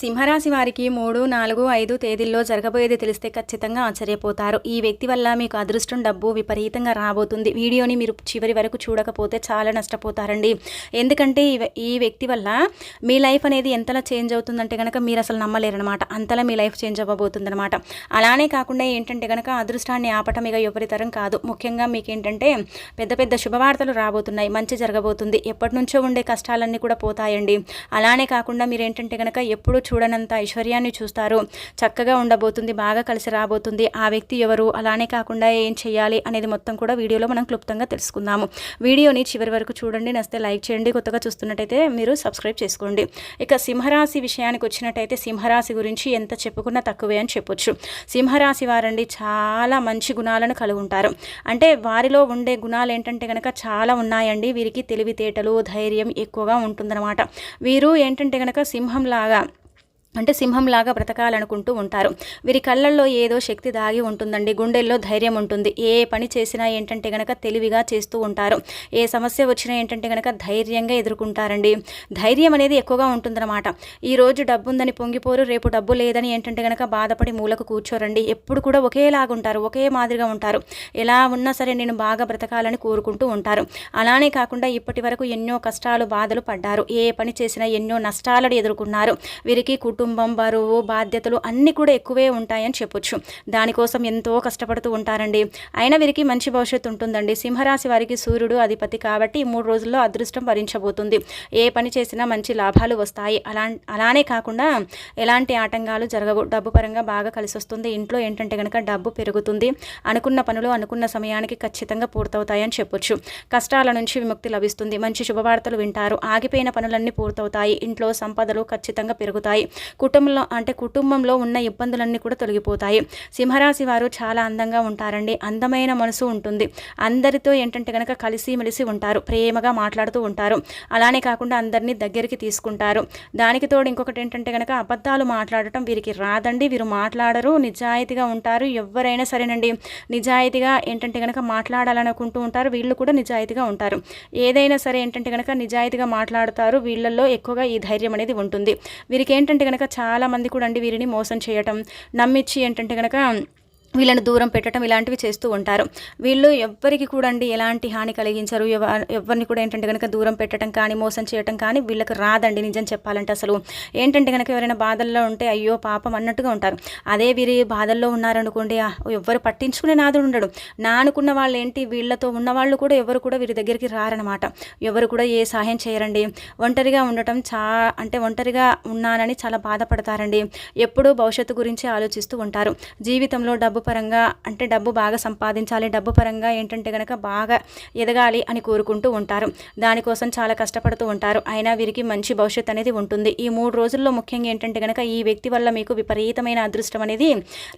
సింహరాశి వారికి మూడు నాలుగు ఐదు తేదీల్లో జరగబోయేది తెలిస్తే ఖచ్చితంగా ఆశ్చర్యపోతారు. ఈ వ్యక్తి వల్ల మీకు అదృష్టం డబ్బు విపరీతంగా రాబోతుంది. వీడియోని మీరు చివరి వరకు చూడకపోతే చాలా నష్టపోతారండి. ఎందుకంటే ఈ వ్యక్తి వల్ల మీ లైఫ్ అనేది ఎంతలా చేంజ్ అవుతుందంటే కనుక మీరు అసలు నమ్మలేరనమాట. అంతలా మీ లైఫ్ చేంజ్ అవ్వబోతుంది అనమాట అలానే కాకుండా ఏంటంటే కనుక అదృష్టాన్ని ఆపటం ఇక ఎవరితరం కాదు. ముఖ్యంగా మీకు ఏంటంటే పెద్ద పెద్ద శుభవార్తలు రాబోతున్నాయి. మంచి జరగబోతుంది. ఎప్పటి నుంచో ఉండే కష్టాలన్నీ కూడా పోతాయండి. అలానే కాకుండా మీరు ఏంటంటే కనుక ఎప్పుడు చూడనంత ఐశ్వర్యాన్ని చూస్తారు. చక్కగా ఉండబోతుంది బాగా కలిసి రాబోతుంది. ఆ వ్యక్తి ఎవరు? అలానే కాకుండా ఏం చేయాలి అనేది మొత్తం కూడా వీడియోలో మనం క్లుప్తంగా తెలుసుకుందాము. వీడియోని చివరి వరకు చూడండి నస్తే లైక్ చేయండి. కొత్తగా చూస్తున్నట్టయితే మీరు సబ్స్క్రైబ్ చేసుకోండి. ఇక సింహరాశి విషయానికి వచ్చినట్టయితే సింహరాశి గురించి ఎంత చెప్పుకున్నా తక్కువే అని చెప్పొచ్చు. సింహరాశి వారండి చాలా మంచి గుణాలను కలిగి ఉంటారు. అంటే వారిలో ఉండే గుణాలు ఏంటంటే కనుక చాలా ఉన్నాయండి. వీరికి తెలివితేటలు ధైర్యం ఎక్కువగా ఉంటుందన్నమాట. వీరు ఏంటంటే కనుక సింహంలాగా అంటే సింహంలాగా బ్రతకాలనుకుంటూ ఉంటారు. వీరి కళ్ళల్లో ఏదో శక్తి దాగి ఉంటుందండి. గుండెల్లో ధైర్యం ఉంటుంది. ఏ పని చేసినా ఏంటంటే గనక తెలివిగా చేస్తూ ఉంటారు. ఏ సమస్య వచ్చినా ఏంటంటే గనక ధైర్యంగా ఎదుర్కొంటారండి. ధైర్యం అనేది ఎక్కువగా ఉంటుందన్నమాట. ఈరోజు డబ్బు ఉందని పొంగిపోరు రేపు డబ్బు లేదని ఏంటంటే గనక బాధపడి మూలకు కూర్చోరండి. ఎప్పుడు కూడా ఒకేలాగా ఉంటారు ఒకే మాదిరిగా ఉంటారు. ఎలా ఉన్నా సరే నేను బాగా బ్రతకాలని కోరుకుంటూ ఉంటారు. అలానే కాకుండా ఇప్పటి వరకు ఎన్నో కష్టాలు బాధలు పడ్డారు. ఏ పని చేసినా ఎన్నో నష్టాలను ఎదుర్కొన్నారు. వీరికి కుటుంబం కుటుంబం బరువు బాధ్యతలు అన్నీ కూడా ఎక్కువే ఉంటాయని చెప్పొచ్చు. దానికోసం ఎంతో కష్టపడుతూ ఉంటారండి. అయినా వీరికి మంచి భవిష్యత్తు ఉంటుందండి. సింహరాశి వారికి సూర్యుడు అధిపతి కాబట్టి మూడు రోజుల్లో అదృష్టం భరించబోతుంది. ఏ పని చేసినా మంచి లాభాలు వస్తాయి. అలా అలానే కాకుండా ఎలాంటి ఆటంకాలు జరగవు. డబ్బు పరంగా బాగా కలిసి వస్తుంది ఇంట్లో ఏంటంటే కనుక డబ్బు పెరుగుతుంది. అనుకున్న పనులు అనుకున్న సమయానికి ఖచ్చితంగా పూర్తవుతాయని చెప్పొచ్చు. కష్టాల నుంచి విముక్తి లభిస్తుంది. మంచి శుభవార్తలు వింటారు. ఆగిపోయిన పనులన్నీ పూర్తవుతాయి. ఇంట్లో సంపదలు ఖచ్చితంగా పెరుగుతాయి. కుటుంబంలో అంటే కుటుంబంలో ఉన్న ఇబ్బందులన్నీ కూడా తొలగిపోతాయి. సింహరాశి వారు చాలా అందంగా ఉంటారండి. అందమైన మనసు ఉంటుంది. అందరితో ఏంటంటే కనుక కలిసి మెలిసి ఉంటారు. ప్రేమగా మాట్లాడుతూ ఉంటారు. అలానే కాకుండా అందరినీ దగ్గరికి తీసుకుంటారు. దానికి తోడు ఇంకొకటి ఏంటంటే కనుక అబద్ధాలు మాట్లాడటం వీరికి రాదండి. వీరు మాట్లాడరు. నిజాయితీగా ఉంటారు. ఎవరైనా సరేనండి. నిజాయితీగా ఏంటంటే కనుక మాట్లాడాలనుకుంటూ ఉంటారు. వీళ్ళు కూడా నిజాయితీగా ఉంటారు. ఏదైనా సరే ఏంటంటే కనుక నిజాయితీగా మాట్లాడతారు. వీళ్ళల్లో ఎక్కువగా ఈ ధైర్యం అనేది ఉంటుంది. వీరికి ఏంటంటే కనుక చాలామంది కూడా అండి వీరిని మోసం చేయటం. నమ్మిచ్చి ఏంటంటే కనుక వీళ్ళని దూరం పెట్టడం ఇలాంటివి చేస్తూ ఉంటారు. వీళ్ళు ఎవ్వరికి కూడా అండి ఎలాంటి హాని కలిగించరు. ఎవరిని కూడా ఏంటంటే కనుక దూరం పెట్టడం కానీ మోసం చేయటం కానీ వీళ్ళకి రాదండి నిజం చెప్పాలంటే అసలు. ఏంటంటే కనుక ఎవరైనా బాధల్లో ఉంటే అయ్యో పాపం అన్నట్టుగా ఉంటారు. అదే వీరి బాధల్లో ఉన్నారనుకోండి ఎవ్వరు పట్టించుకునే నాదుడు ఉండడు. నా అనుకున్న వాళ్ళు ఏంటి వీళ్ళతో ఉన్న వాళ్ళు కూడా ఎవరు కూడా వీరి దగ్గరికి రారనమాట. ఎవరు కూడా ఏ సహాయం చేయరండి. ఒంటరిగా ఉండటం చా అంటే ఒంటరిగా ఉన్నానని చాలా బాధపడతారండి. ఎప్పుడూ భవిష్యత్తు గురించి ఆలోచిస్తూ ఉంటారు. జీవితంలో డబ్బు డబ్బు పరంగా అంటే డబ్బు బాగా సంపాదించాలి డబ్బు పరంగా ఏంటంటే కనుక బాగా ఎదగాలి అని కోరుకుంటూ ఉంటారు. దానికోసం చాలా కష్టపడుతూ ఉంటారు. అయినా వీరికి మంచి భవిష్యత్తు అనేది ఉంటుంది. ఈ మూడు రోజుల్లో ముఖ్యంగా ఏంటంటే కనుక ఈ వ్యక్తి వల్ల మీకు విపరీతమైన అదృష్టం అనేది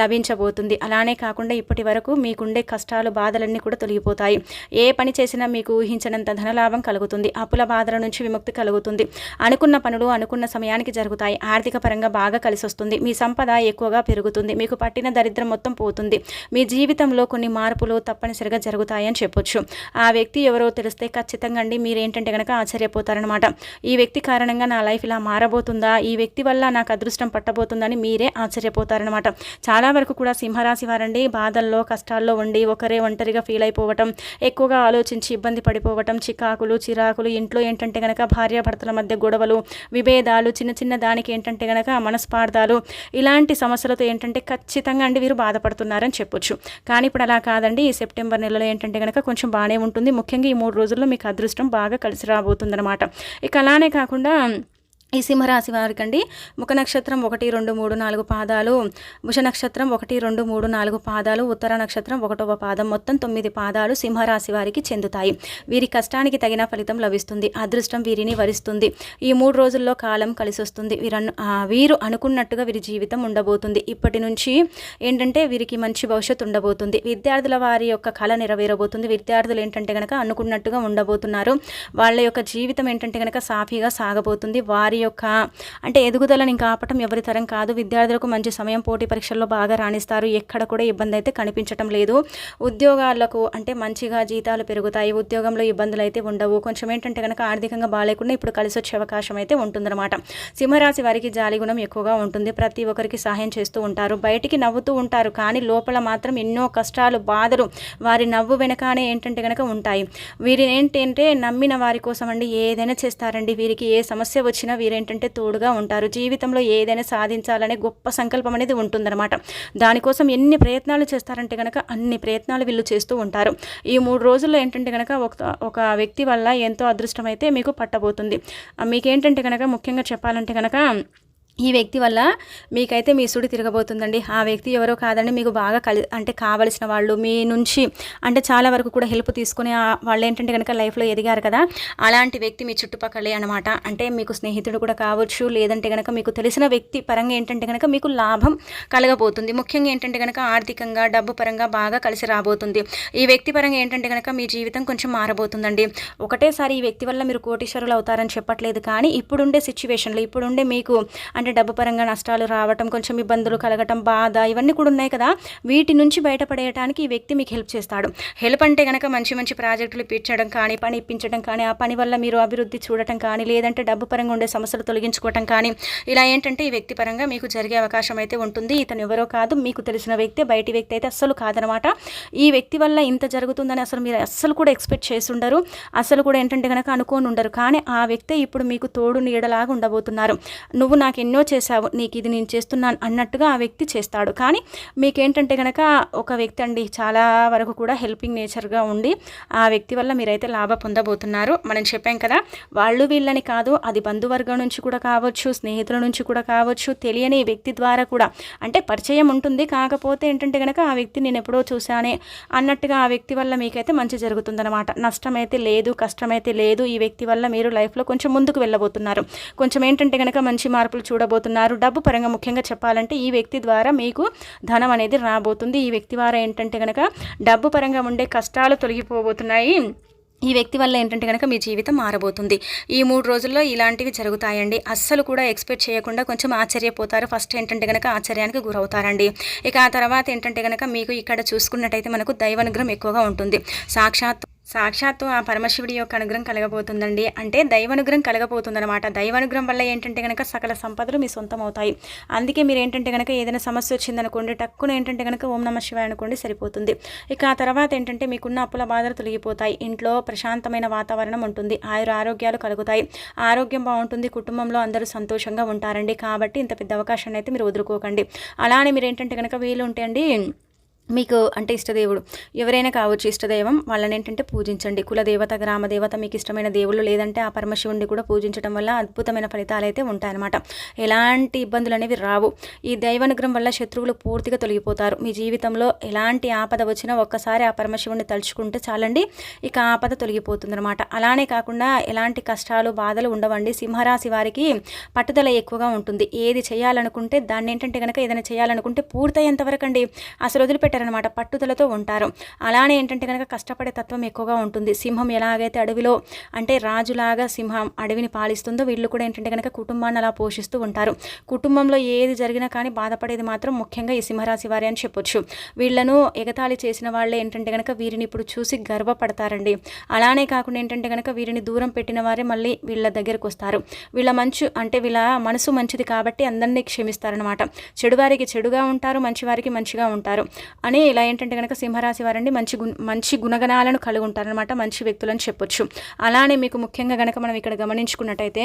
లభించబోతుంది. అలానే కాకుండా ఇప్పటి వరకు మీకుండే కష్టాలు బాధలన్నీ కూడా తొలగిపోతాయి. ఏ పని చేసినా మీకు ఊహించినంత ధనలాభం కలుగుతుంది. అప్పుల బాధల నుంచి విముక్తి కలుగుతుంది. అనుకున్న పనులు అనుకున్న సమయానికి జరుగుతాయి. ఆర్థిక పరంగా బాగా కలిసి వస్తుంది మీ సంపద ఎక్కువగా పెరుగుతుంది. మీకు పట్టిన దరిద్రం మొత్తం పోతుంది మీ జీవితంలో కొన్ని మార్పులు తప్పనిసరిగా జరుగుతాయని చెప్పొచ్చు. ఆ వ్యక్తి ఎవరో తెలిస్తే ఖచ్చితంగా అండి మీరు ఏంటంటే కనుక ఆశ్చర్యపోతారనమాట ఈ వ్యక్తి కారణంగా నా లైఫ్ ఇలా మారబోతుందా? ఈ వ్యక్తి వల్ల నాకు అదృష్టం పట్టబోతుందని మీరే ఆశ్చర్యపోతారనమాట చాలా వరకు కూడా సింహరాశి వారండి బాధల్లో కష్టాల్లో ఉండి ఒకరే ఒంటరిగా ఫీల్ అయిపోవటం ఎక్కువగా ఆలోచించి ఇబ్బంది పడిపోవటం చికాకులు చిరాకులు ఇంట్లో ఏంటంటే కనుక భార్యాభర్తల మధ్య గొడవలు విభేదాలు చిన్న చిన్న దానికి ఏంటంటే కనుక మనస్పార్థాలు ఇలాంటి సమస్యలతో ఏంటంటే ఖచ్చితంగా అండి వీరు బాధపడతారు. పడుతున్నారని చెప్పొచ్చు. కానీ ఇప్పుడు అలా కాదండి. ఈ సెప్టెంబర్ నెలలో ఏంటంటే కనుక కొంచెం బాగానే ఉంటుంది. ముఖ్యంగా ఈ మూడు రోజుల్లో మీకు అదృష్టం బాగా కలిసి రాబోతుందన్నమాట. ఇక అలానే కాకుండా ఈ సింహరాశి వారికండి. ముఖ నక్షత్రం ఒకటి రెండు మూడు నాలుగు పాదాలు. భుష నక్షత్రం ఒకటి రెండు మూడు నాలుగు పాదాలు. ఉత్తర నక్షత్రం ఒకటవ పాదం. మొత్తం తొమ్మిది పాదాలు సింహరాశి వారికి చెందుతాయి. వీరి కష్టానికి తగిన ఫలితం లభిస్తుంది. అదృష్టం వీరిని వరిస్తుంది. ఈ మూడు రోజుల్లో కాలం కలిసి వస్తుంది వీరను వీరు అనుకున్నట్టుగా వీరి జీవితం ఉండబోతుంది. ఇప్పటి నుంచి ఏంటంటే వీరికి మంచి భవిష్యత్తు ఉండబోతుంది. విద్యార్థుల వారి యొక్క కళ నెరవేరబోతుంది. విద్యార్థులు ఏంటంటే కనుక అనుకున్నట్టుగా ఉండబోతున్నారు. వాళ్ళ యొక్క జీవితం ఏంటంటే కనుక సాఫీగా సాగబోతుంది. వారి యొక్క అంటే ఎదుగుదలను ఇంకా ఆపటం ఎవరి తరం కాదు. విద్యార్థులకు మంచి సమయం పోటీ పరీక్షల్లో బాగా రాణిస్తారు. ఎక్కడ కూడా ఇబ్బంది అయితే కనిపించటం లేదు. ఉద్యోగాలకు అంటే మంచిగా జీతాలు పెరుగుతాయి. ఉద్యోగంలో ఇబ్బందులు అయితే ఉండవు. కొంచెం ఏంటంటే కనుక ఆర్థికంగా బాగాలేకుండా ఇప్పుడు కలిసి వచ్చే అవకాశం అయితే ఉంటుందన్నమాట. సింహరాశి వారికి జాలి గుణం ఎక్కువగా ఉంటుంది. ప్రతి ఒక్కరికి సహాయం చేస్తూ ఉంటారు. బయటికి నవ్వుతూ ఉంటారు. కానీ లోపల మాత్రం ఎన్నో కష్టాలు బాధలు వారి నవ్వు వెనకానే ఏంటంటే కనుక ఉంటాయి. వీరిని ఏంటంటే నమ్మిన వారి కోసం అండి ఏదైనా చేస్తారండి. వీరికి ఏ సమస్య వచ్చినా మీరేంటంటే తోడుగా ఉంటారు. జీవితంలో ఏదైనా సాధించాలనే గొప్ప సంకల్పం అనేది ఉంటుందన్నమాట. దానికోసం ఎన్ని ప్రయత్నాలు చేస్తారంటే కనుక అన్ని ప్రయత్నాలు వీళ్ళు చేస్తూ ఉంటారు. ఈ మూడు రోజుల్లో ఏంటంటే కనుక ఒక ఒక వ్యక్తి వల్ల ఎంతో అదృష్టం అయితే మీకు పట్టబోతుంది. మీకేంటంటే కనుక ముఖ్యంగా చెప్పాలంటే కనుక ఈ వ్యక్తి వల్ల మీకైతే మీ సుడి తిరగబోతుందండి. ఆ వ్యక్తి ఎవరో కాదండి మీకు బాగా కలి అంటే కావలసిన వాళ్ళు. మీ నుంచి అంటే చాలా వరకు కూడా హెల్ప్ తీసుకునే వాళ్ళు ఏంటంటే కనుక లైఫ్లో ఎదిగారు కదా అలాంటి వ్యక్తి మీ చుట్టుపక్కలే అనమాట అంటే మీకు స్నేహితుడు కూడా కావచ్చు లేదంటే కనుక మీకు తెలిసిన వ్యక్తి పరంగా ఏంటంటే కనుక మీకు లాభం కలగబోతుంది. ముఖ్యంగా ఏంటంటే కనుక ఆర్థికంగా డబ్బు పరంగా బాగా కలిసి రాబోతుంది. ఈ వ్యక్తి పరంగా ఏంటంటే కనుక మీ జీవితం కొంచెం మారబోతుందండి. ఒకటేసారి ఈ వ్యక్తి వల్ల మీరు కోటీశ్వరులు అవుతారని చెప్పట్లేదు కానీ ఇప్పుడుండే సిచ్యువేషన్లో ఇప్పుడుండే మీకు అంటే డబ్బు పరంగా నష్టాలు రావటం కొంచెం ఇబ్బందులు కలగటం బాధ ఇవన్నీ కూడా ఉన్నాయి కదా. వీటి నుంచి బయటపడేయడానికి ఈ వ్యక్తి మీకు హెల్ప్ చేస్తాడు. హెల్ప్ అంటే కనుక మంచి మంచి ప్రాజెక్టులు ఇప్పించడం కానీ పని ఇప్పించడం కానీ ఆ పని వల్ల మీరు అభివృద్ధి చూడటం కానీ లేదంటే డబ్బు పరంగా ఉండే సమస్యలు తొలగించుకోవటం కానీ ఇలా ఏంటంటే ఈ వ్యక్తి పరంగా మీకు జరిగే అవకాశం అయితే ఉంటుంది. ఇతను ఎవరో కాదు మీకు తెలిసిన వ్యక్తి బయటి వ్యక్తి అయితే అస్సలు కాదనమాట. ఈ వ్యక్తి వల్ల ఇంత జరుగుతుందని అసలు మీరు అస్సలు కూడా ఎక్స్పెక్ట్ చేసి ఉండరు. అసలు కూడా ఏంటంటే కనుక అనుకోని ఉండరు. కానీ ఆ వ్యక్తి ఇప్పుడు మీకు తోడు నీడలాగా ఉండబోతున్నారు. నువ్వు నాకు ఎన్ని ఎన్నో చేశావు నీకు ఇది నేను చేస్తున్నాను అన్నట్టుగా ఆ వ్యక్తి చేస్తాడు. కానీ మీకేంటంటే కనుక ఒక వ్యక్తి అండి చాలా వరకు కూడా హెల్పింగ్ నేచర్గా ఉండి ఆ వ్యక్తి వల్ల మీరైతే లాభ పొందబోతున్నారు. మనం చెప్పాం కదా వాళ్ళు వీళ్ళని కాదు అది బంధువర్గం నుంచి కూడా కావచ్చు స్నేహితుల నుంచి కూడా కావచ్చు తెలియని వ్యక్తి ద్వారా కూడా. అంటే పరిచయం ఉంటుంది కాకపోతే ఏంటంటే కనుక ఆ వ్యక్తి నేను ఎప్పుడో చూశానే అన్నట్టుగా ఆ వ్యక్తి వల్ల మీకైతే మంచి జరుగుతుందన్నమాట. నష్టమైతే లేదు కష్టమైతే లేదు ఈ వ్యక్తి వల్ల మీరు లైఫ్లో కొంచెం ముందుకు వెళ్ళబోతున్నారు. కొంచెం ఏంటంటే కనుక మంచి మార్పులు చూడబోతున్నారు. డబ్బు పరంగా ముఖ్యంగా చెప్పాలంటే ఈ వ్యక్తి ద్వారా మీకు ధనం అనేది రాబోతుంది. ఈ వ్యక్తి ద్వారా ఏంటంటే కనుక డబ్బు పరంగా ఉండే కష్టాలు తొలగిపోబోతున్నాయి. ఈ వ్యక్తి వల్ల ఏంటంటే కనుక మీ జీవితం మారబోతుంది. ఈ మూడు రోజుల్లో ఇలాంటివి జరుగుతాయండి. అస్సలు కూడా ఎక్స్పెక్ట్ చేయకుండా కొంచెం ఆశ్చర్యపోతారు. ఫస్ట్ ఏంటంటే కనుక ఆశ్చర్యానికి గురవుతారండి. ఇక ఆ తర్వాత ఏంటంటే కనుక మీకు ఇక్కడ చూసుకున్నట్టయితే మనకు దైవానుగ్రహం ఎక్కువగా ఉంటుంది. సాక్షాత్ సాక్షాత్తు ఆ పరమశివుడి యొక్క అనుగ్రహం కలగబోతుందండి. అంటే దైవానుగ్రహం కలగబోతుందనమాట దైవానుగ్రహం వల్ల ఏంటంటే కనుక సకల సంపదలు మీ సొంతం అవుతాయి అందుకే మీరు ఏంటంటే కనుక ఏదైనా సమస్య వచ్చిందనుకోండి టక్కున ఏంటంటే కనుక ఓం నమ శివాయ అనుకోండి సరిపోతుంది. ఇక ఆ తర్వాత ఏంటంటే మీకున్న అప్పుల బాధలు తొలగిపోతాయి. ఇంట్లో ప్రశాంతమైన వాతావరణం ఉంటుంది. ఆయుర ఆరోగ్యాలు కలుగుతాయి. ఆరోగ్యం బాగుంటుంది. కుటుంబంలో అందరూ సంతోషంగా ఉంటారండి. కాబట్టి ఇంత పెద్ద అవకాశాన్ని అయితే మీరు వదులుకోకండి. అలానే మీరు ఏంటంటే కనుక వీలు ఉంటే అండి మీకు అంటే ఇష్టదేవుడు ఎవరైనా కావచ్చు ఇష్టదైవం వాళ్ళని ఏంటంటే పూజించండి. కులదేవత గ్రామదేవత మీకు ఇష్టమైన దేవుళ్ళు లేదంటే ఆ పరమశివుడిని కూడా పూజించడం వల్ల అద్భుతమైన ఫలితాలు అయితే ఉంటాయన్నమాట. ఎలాంటి ఇబ్బందులు అనేవి రావు. ఈ దైవానుగ్రహం వల్ల శత్రువులు పూర్తిగా తొలగిపోతారు. మీ జీవితంలో ఎలాంటి ఆపద వచ్చినా ఒక్కసారి ఆ పరమశివుణ్ణి తలుచుకుంటే చాలండి. ఇక ఆపద తొలగిపోతుందన్నమాట. అలానే కాకుండా ఎలాంటి కష్టాలు బాధలు ఉండవండి. సింహరాశి వారికి పట్టుదల ఎక్కువగా ఉంటుంది. ఏది చేయాలనుకుంటే దాన్ని ఏంటంటే కనుక ఏదైనా చేయాలనుకుంటే పూర్తయ్యేంత వరకు అండి అసలు వదిలిపెట్టారు. అనమాట పట్టుదలతో ఉంటారు. అలానే ఏంటంటే కనుక కష్టపడే తత్వం ఎక్కువగా ఉంటుంది. సింహం ఎలాగైతే అడవిలో అంటే రాజులాగా సింహం అడవిని పాలిస్తుందో వీళ్ళు కూడా ఏంటంటే కనుక కుటుంబాన్ని అలా పోషిస్తూ ఉంటారు. కుటుంబంలో ఏది జరిగినా కానీ బాధపడేది మాత్రం ముఖ్యంగా ఈ సింహరాశి వారి అని చెప్పొచ్చు. వీళ్ళను ఎగతాళి చేసిన వాళ్ళే ఏంటంటే కనుక వీరిని ఇప్పుడు చూసి గర్వపడతారండి. అలానే కాకుండా ఏంటంటే కనుక వీరిని దూరం పెట్టిన వారే మళ్ళీ వీళ్ళ దగ్గరకు వస్తారు. వీళ్ళ మంచు అంటే వీళ్ళ మనసు మంచిది కాబట్టి అందరినీ క్షమిస్తారనమాట చెడువారికి చెడుగా ఉంటారు మంచివారికి మంచిగా ఉంటారు. అని ఇలా ఏంటంటే కనుక సింహరాశి వారండి మంచి గు మంచి గుణగణాలను కలిగి ఉంటారనమాట మంచి వ్యక్తులని చెప్పొచ్చు. అలానే మీకు ముఖ్యంగా కనుక మనం ఇక్కడ గమనించుకున్నట్టయితే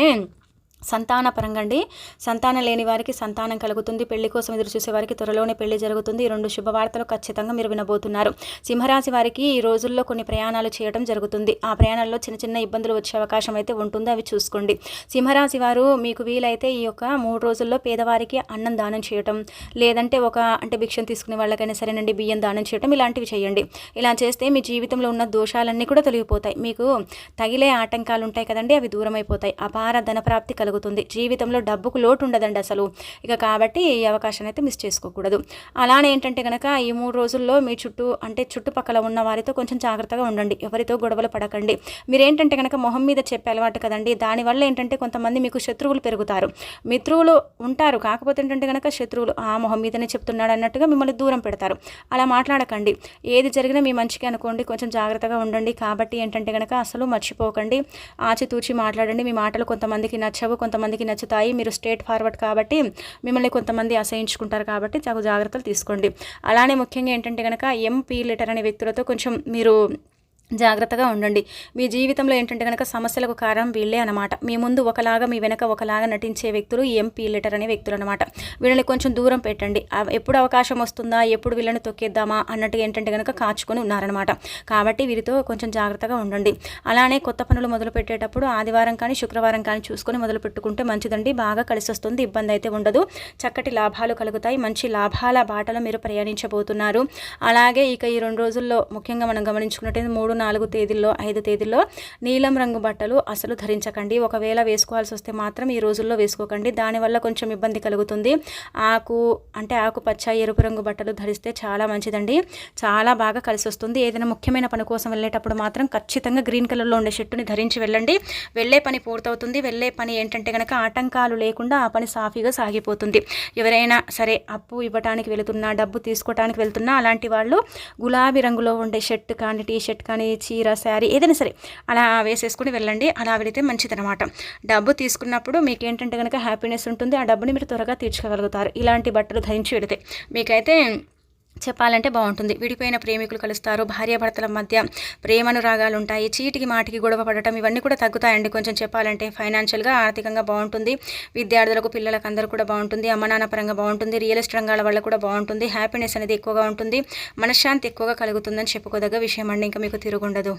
సంతాన పరంగా అండి సంతానం లేని వారికి సంతానం కలుగుతుంది. పెళ్ళి కోసం ఎదురు చూసే వారికి త్వరలోనే పెళ్ళి జరుగుతుంది. ఈ రెండు శుభవార్తలు ఖచ్చితంగా మీరు వినబోతున్నారు. సింహరాశి వారికి ఈ రోజుల్లో కొన్ని ప్రయాణాలు చేయడం జరుగుతుంది. ఆ ప్రయాణాల్లో చిన్న చిన్న ఇబ్బందులు వచ్చే అవకాశం అయితే ఉంటుంది. అవి చూసుకోండి. సింహరాశి వారు మీకు వీలైతే ఈ యొక్క మూడు రోజుల్లో పేదవారికి అన్నం దానం చేయటం లేదంటే ఒక అంటే భిక్షం తీసుకునే వాళ్ళకైనా సరేనండి బియ్యం దానం చేయటం ఇలాంటివి చేయండి. ఇలా చేస్తే మీ జీవితంలో ఉన్న దోషాలన్నీ కూడా తొలగిపోతాయి. మీకు తగిలే ఆటంకాలు ఉంటాయి కదండి. అవి దూరమైపోతాయి. అపార ధన ప్రాప్తి కలుగుతుంది. జీవితంలో డబ్బుకు లోటు ఉండదండి అసలు. ఇక కాబట్టి ఈ అవకాశాన్ని అయితే మిస్ చేసుకోకూడదు. అలానే ఏంటంటే కనుక ఈ మూడు రోజుల్లో మీ చుట్టూ అంటే చుట్టుపక్కల ఉన్న వారితో కొంచెం జాగ్రత్తగా ఉండండి. ఎవరితో గొడవలు పడకండి. మీరు ఏంటంటే కనుక మొహం మీద చెప్పే అలవాటు కదండి. దానివల్ల ఏంటంటే కొంతమంది మీకు శత్రువులు పెరుగుతారు. మిత్రువులు ఉంటారు. కాకపోతే ఏంటంటే కనుక శత్రువులు ఆ మొహం మీదనే చెప్తున్నాడు అన్నట్టుగా మిమ్మల్ని దూరం పెడతారు. అలా మాట్లాడకండి. ఏది జరిగినా మీ మంచికి అనుకోండి. కొంచెం జాగ్రత్తగా ఉండండి. కాబట్టి ఏంటంటే కనుక అసలు మర్చిపోకండి. ఆచితూచి మాట్లాడండి. మీ మాటలు కొంతమందికి నచ్చవు. కొంతమందికి నచ్చుతాయి. మీరు స్ట్రేట్ ఫార్వర్డ్ కాబట్టి మిమ్మల్ని కొంతమంది అసహించుకుంటారు కాబట్టి చాలా జాగ్రత్తలు తీసుకోండి. అలానే ముఖ్యంగా ఏంటంటే కనుక ఎంపీ లెటర్ అనే వ్యక్తులతో కొంచెం మీరు జాగ్రత్తగా ఉండండి. మీ జీవితంలో ఏంటంటే కనుక సమస్యలకు కారణం వీళ్ళే అనమాట మీ ముందు ఒకలాగా మీ వెనక ఒకలాగా నటించే వ్యక్తులు ఎంపీ లెటర్ అనే వ్యక్తులు అనమాట వీళ్ళని కొంచెం దూరం పెట్టండి. ఎప్పుడు అవకాశం వస్తుందా ఎప్పుడు వీళ్ళని తొక్కేద్దామా అన్నట్టుగా ఏంటంటే కనుక కాచుకొని ఉన్నారనమాట కాబట్టి వీరితో కొంచెం జాగ్రత్తగా ఉండండి. అలానే కొత్త పనులు మొదలు పెట్టేటప్పుడు ఆదివారం కానీ శుక్రవారం కానీ చూసుకొని మొదలు పెట్టుకుంటే మంచిదండి. బాగా కలిసి వస్తుంది ఇబ్బంది అయితే ఉండదు. చక్కటి లాభాలు కలుగుతాయి. మంచి లాభాల బాటలో మీరు ప్రయాణించబోతున్నారు. అలాగే ఇక ఈ రెండు రోజుల్లో ముఖ్యంగా మనం గమనించుకున్నట్టయితే మూడు నాలుగు తేదీల్లో ఐదు తేదీల్లో నీలం రంగు బట్టలు అసలు ధరించకండి. ఒకవేళ వేసుకోవాల్సి వస్తే మాత్రం ఈ రోజుల్లో వేసుకోకండి. దానివల్ల కొంచెం ఇబ్బంది కలుగుతుంది. ఆకు అంటే ఆకుపచ్చ ఎరుపు రంగు బట్టలు ధరిస్తే చాలా మంచిదండి. చాలా బాగా కలిసి వస్తుంది ఏదైనా ముఖ్యమైన పని కోసం వెళ్ళేటప్పుడు మాత్రం ఖచ్చితంగా గ్రీన్ కలర్లో ఉండే షర్టుని ధరించి వెళ్ళండి. వెళ్ళే పని పూర్తవుతుంది. వెళ్ళే పని ఏంటంటే కనుక ఆటంకాలు లేకుండా ఆ పని సాఫీగా సాగిపోతుంది. ఎవరైనా సరే అప్పు ఇవ్వటానికి వెళుతున్నా డబ్బు తీసుకోవటానికి వెళ్తున్నా అలాంటి వాళ్ళు గులాబీ రంగులో ఉండే షర్ట్ కానీ టీ షర్ట్ కానీ చీర శారీ ఏదైనా సరే అలా వేసేసుకుని వెళ్ళండి. అలా వెళితే మంచిదనమాట డబ్బు తీసుకున్నప్పుడు మీకు ఏంటంటే కనుక హ్యాపీనెస్ ఉంటుంది. ఆ డబ్బుని మీరు త్వరగా తీర్చుకోగలుగుతారు. ఇలాంటి బట్టలు ధరించి వెళితే మీకైతే చెప్పాలంటే బాగుంటుంది. విడిపోయిన ప్రేమికులు కలుస్తారు. భార్యాభర్తల మధ్య ప్రేమనురాగాలు ఉంటాయి చీటికి మాటికి గొడవ పడటం ఇవన్నీ కూడా తగ్గుతాయండి. కొంచెం చెప్పాలంటే ఫైనాన్షియల్గా ఆర్థికంగా బాగుంటుంది. విద్యార్థులకు పిల్లలకు అందరూ కూడా బాగుంటుంది. అమ్మ పరంగా బాగుంటుంది. రియల్ ఎస్టేట్ రంగాల వల్ల కూడా బాగుంటుంది. హ్యాపీనెస్ అనేది ఎక్కువగా ఉంటుంది. మనశ్శాంతి ఎక్కువగా కలుగుతుందని చెప్పుకోదగ్గ విషయం అండి. ఇంకా మీకు తిరుగుండదు.